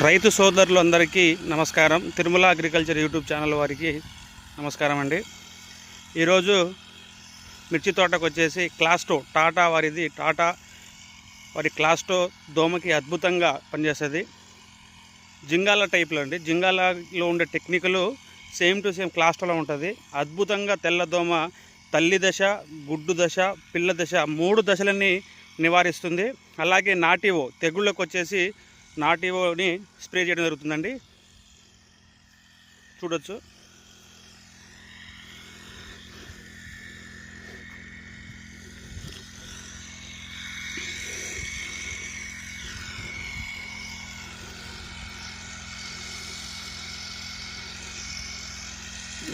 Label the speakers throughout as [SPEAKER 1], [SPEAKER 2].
[SPEAKER 1] రైతు సోదరులందరికీ నమస్కారం. తిరుమల అగ్రికల్చర్ యూట్యూబ్ ఛానల్ వారికి నమస్కారం అండి. ఈరోజు మిర్చి తోటకు వచ్చేసి క్లాస్టో టాటా వారిది టాటా వారి క్లాస్టో దోమకి అద్భుతంగా పనిచేస్తుంది. జింగాల టైప్లో అండి. జింగాలలో ఉండే టెక్నికలు సేమ్ టు సేమ్ క్లాస్టోలో ఉంటుంది. అద్భుతంగా తెల్ల దోమ తల్లి దశ గుడ్డు దశ పిల్ల దశ మూడు దశలని నివారిస్తుంది. అలాగే నాటివో తెగుళ్ళకు వచ్చేసి నాటివోని స్ప్రే చేయడం జరుగుతుందండి. చూడొచ్చు.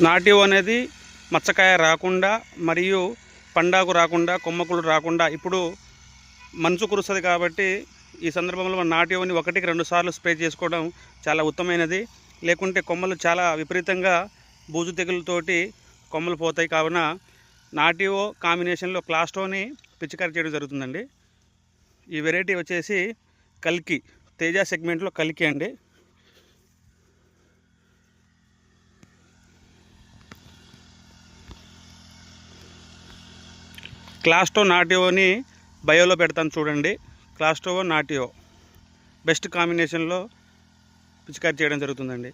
[SPEAKER 1] నాటివ్ అనేది మచ్చకాయ రాకుండా మరియు పండాకు రాకుండా కొమ్మకులు రాకుండా ఇప్పుడు మంచు కురుస్తుంది కాబట్టి ఈ సందర్భంలో మనం నాటివ్ని ఒకటికి రెండు సార్లు స్ప్రే చేసుకోవడం చాలా ఉత్తమైనది లేకుంటే కొమ్మలు చాలా విపరీతంగా బూజు తెగులతోటి కొమ్మలు పోతాయి కావున నాటివో కాంబినేషన్లో క్లాస్టోని పిచికారి చేయడం జరుగుతుందండి. ఈ వెరైటీ వచ్చేసి కల్కి తేజ సెగ్మెంట్లో కల్కి అండి. క్లాస్టో నాటియోని బయోలో పెడతాను చూడండి. క్లాస్టోవో నాటియో బెస్ట్ కాంబినేషన్లో పిచికారి చేయడం జరుగుతుందండి.